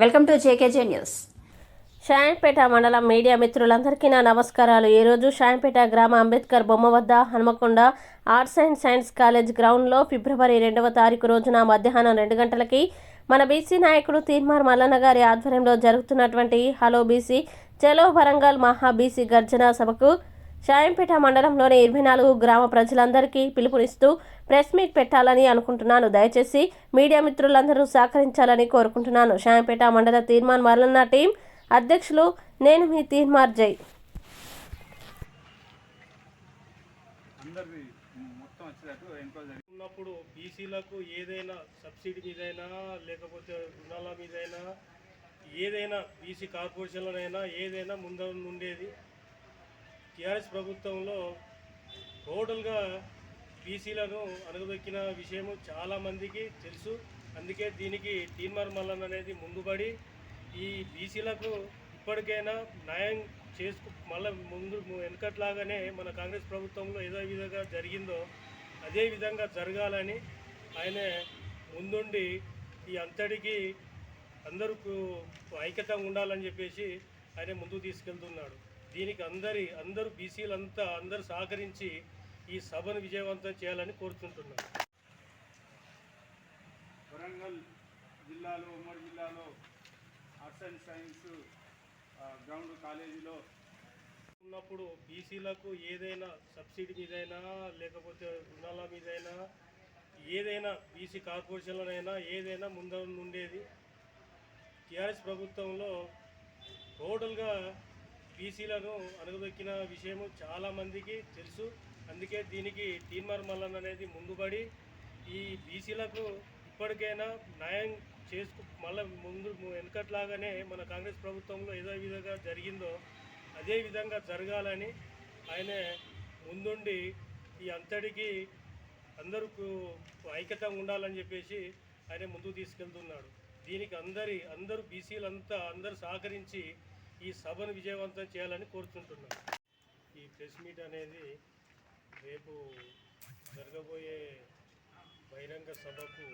Welcome to JKJ news. Shayampet మండలం media మిత్రులందరికీ నా నమస్కారాలు. ఈరోజు షాయన్పేట గ్రామ అంబేద్కర్ బొమ్మ వద్ద Hanumakonda arts and science college గ్రౌండ్లో ఫిబ్రవరి రెండవ తారీఖు రోజున మధ్యాహ్నం రెండు గంటలకి మన బీసీ నాయకుడు తీర్మార్ మల్లన్న గారి ఆధ్వర్యంలో జరుగుతున్నటువంటి హలో బీసీ చలో వరంగల్ మహా బీసీ గర్జన సభకు షాయంపేట మండలంలోని ఇరవై నాలుగు గ్రామ ప్రజలందరికీ పిలుపునిస్తూ ప్రెస్ మీట్ పెట్టాలని అనుకుంటున్నాను. దయచేసి మీడియా మిత్రులందరూ సహకరించాలని కోరుకుంటున్నాను. షాయంపేట మండల తీర్మాన్ మల్లన్న టీం అధ్యక్షులు నేను మీ తీర్మార్ జై. ఉన్నప్పుడు బీసీలకు ఏదైనా సబ్సిడీ మీదైనా లేకపోతే రుణాల మీదైనా ఏదైనా బీసీ కార్పొరేషన్లోనైనా ఏదైనా ముందు ఉండేది టీఆర్ఎస్ ప్రభుత్వంలో టోటల్గా బీసీలను అణగదొక్కిన విషయము చాలామందికి తెలుసు. అందుకే దీనికి తీన్మార్ మల్లన్ అనేది ముందుబడి ఈ బీసీలకు ఇప్పటికైనా న్యాయం చేసుకు మళ్ళీ ముందు వెనకట్లాగానే మన కాంగ్రెస్ ప్రభుత్వంలో ఏదో విధంగా జరిగిందో అదే విధంగా జరగాలని ఆయన ముందుండి ఈ అంతటికి అందరూ ఐక్యత ఉండాలని చెప్పేసి ఆయన ముందుకు తీసుకెళ్తున్నాడు. దీనికి అందరి అందరూ బీసీలంతా అందరూ సహకరించి ఈ సభను విజయవంతం చేయాలని కోరుతుంటున్నాను వరంగల్ జిల్లాలో ఉమ్మడి జిల్లాలో ఆర్ట్స్ అండ్ సైన్స్ గ్రౌండ్ కాలేజీలో ఉన్నప్పుడు బీసీలకు ఏదైనా సబ్సిడీ మీదైనా లేకపోతే రుణాల మీదైనా ఏదైనా బీసీ కార్పొరేషన్లోనైనా ఏదైనా ముందు ఉండేది టీఆర్ఎస్ ప్రభుత్వంలో టోటల్గా బీసీలను అణగదొక్కిన విషయము చాలామందికి తెలుసు. అందుకే దీనికి తీన్మార్ మల్లన్ అనేది ముందుబడి ఈ బీసీలకు ఇప్పటికైనా న్యాయం చేసుకు మళ్ళీ ముందు వెనకట్లాగానే మన కాంగ్రెస్ ప్రభుత్వంలో ఏదో విధంగా జరిగిందో అదే విధంగా జరగాలని ఆయన ముందుండి ఈ అంతటికి అందరూ ఐక్యత ఉండాలని చెప్పేసి ఆయన ముందుకు తీసుకెళ్తున్నాడు. దీనికి అందరి అందరూ బీసీలంతా అందరూ సహకరించి ఈ సభను విజయవంతం చేయాలని కోరుతుంటున్నాను ఈ ప్రెస్ మీట్ అనేది రేపు జరగబోయే బహిరంగ సభకు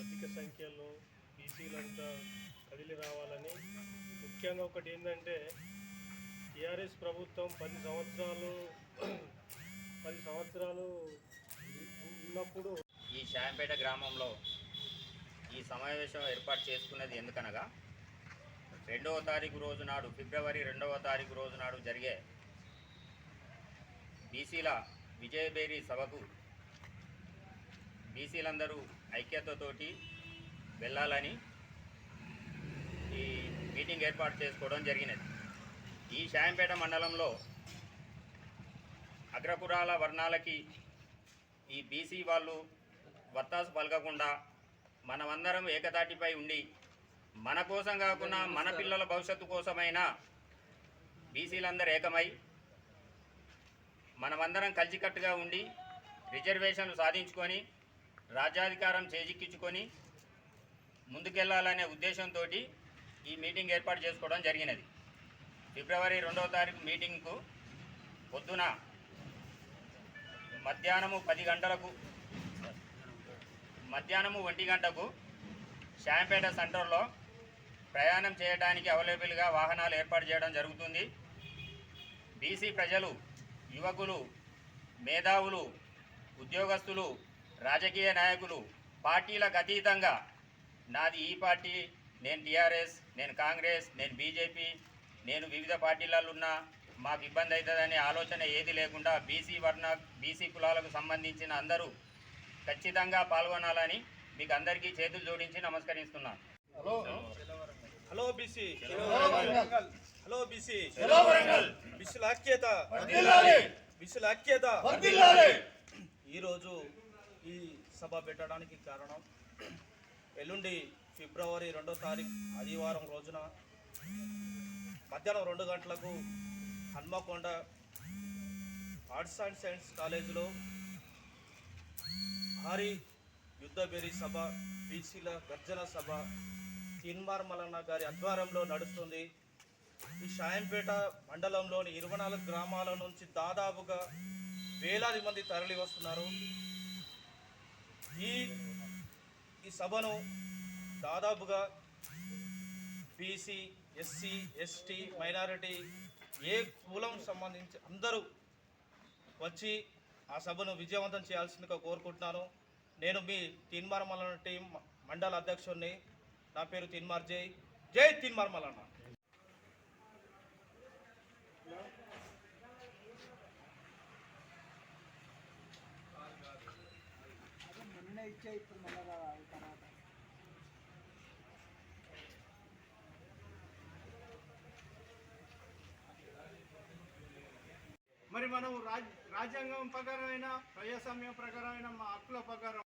అధిక సంఖ్యలో బీసీలంతా కదిలి రావాలని. ముఖ్యంగా ఒకటి ఏంటంటే టీఆర్ఎస్ ప్రభుత్వం పది సంవత్సరాలు పది సంవత్సరాలు ఉన్నప్పుడు ఈ షాయంపేట గ్రామంలో ఈ సమావేశం ఏర్పాటు చేసుకున్నది ఎందుకనగా రెండవ తారీఖు రోజు నాడు ఫిబ్రవరి రెండవ తారీఖు రోజు నాడు జరిగే బీసీల విజయబేరి సభకు బీసీలందరూ ఐక్యతతోటి వెళ్ళాలని ఈ మీటింగ్ ఏర్పాటు చేసుకోవడం జరిగినది. ఈ శాయంపేట మండలంలో అగ్రపురాల వర్ణాలకి ఈ బీసీ వాళ్ళు వత్తాసు పలకకుండా మనమందరం ఏకతాటిపై ఉండి మన కోసం కాకుండా మన పిల్లల భవిష్యత్తు కోసమైనా బీసీలందరూ ఏకమై మనమందరం కలిసికట్టుగా ఉండి రిజర్వేషన్లు సాధించుకొని రాజ్యాధికారం చేజిక్కించుకొని ముందుకెళ్ళాలనే ఉద్దేశంతో ఈ మీటింగ్ ఏర్పాటు చేసుకోవడం జరిగినది. ఫిబ్రవరి రెండవ తారీఖు మీటింగ్కు పొద్దున మధ్యాహ్నము పది గంటలకు మధ్యాహ్నము ఒంటి గంటకు షాంపేట సెంటర్లో ప్రయాణం చేయడానికి అవైలబుల్గా వాహనాలు ఏర్పాటు చేయడం జరుగుతుంది. బీసీ ప్రజలు యువకులు మేధావులు ఉద్యోగస్తులు రాజకీయ నాయకులు పార్టీలకు అతీతంగా నాది ఈ పార్టీ నేను టీఆర్ఎస్ నేను కాంగ్రెస్ నేను బీజేపీ నేను వివిధ పార్టీలలో ఉన్నా మాకు ఇబ్బంది అవుతుందనే ఆలోచన ఏది లేకుండా బీసీ వర్ణ బీసీ కులాలకు సంబంధించిన అందరూ ఖచ్చితంగా పాల్గొనాలని మీకు అందరికీ చేతులు జోడించి నమస్కరిస్తున్నాను. హలో. బీసీ హలో బీసీ బీసీల ఐక్యత బీసీల ఐక్యత ఈరోజు ఈ సభ పెట్టడానికి కారణం ఎల్లుండి ఫిబ్రవరి రెండో తారీఖు ఆదివారం రోజున మధ్యాహ్నం రెండు గంటలకు హన్మకొండ ఆర్ట్స్ అండ్ సైన్స్ కాలేజీలో భారీ యుద్ధబేరి సభ బీసీల గర్జన సభ తిన్మార్ మల్లన్న గారి ఆధ్వర్యంలో నడుస్తుంది. ఈ షాయంపేట మండలంలోని ఇరవై నాలుగు గ్రామాల నుంచి దాదాపుగా వేలాది మంది తరలి వస్తున్నారు. ఈ ఈ సభను దాదాపుగా బీసీ ఎస్సీ ఎస్టీ మైనారిటీ ఏ కులం సంబంధించి అందరూ వచ్చి ఆ సభను విజయవంతం చేయాల్సిందిగా కోరుకుంటున్నాను. నేను మీ తిన్మార్ టీం మండల అధ్యక్షుడిని నా పేరు తిన్మార్ జై. జై తిన్మార్ మల్లన్న. మరి మనం రాజ్ రాజ్యాంగం ప్రకారమైన ప్రజాస్వామ్యం ప్రకారమైన మా హక్కుల ప్రకారం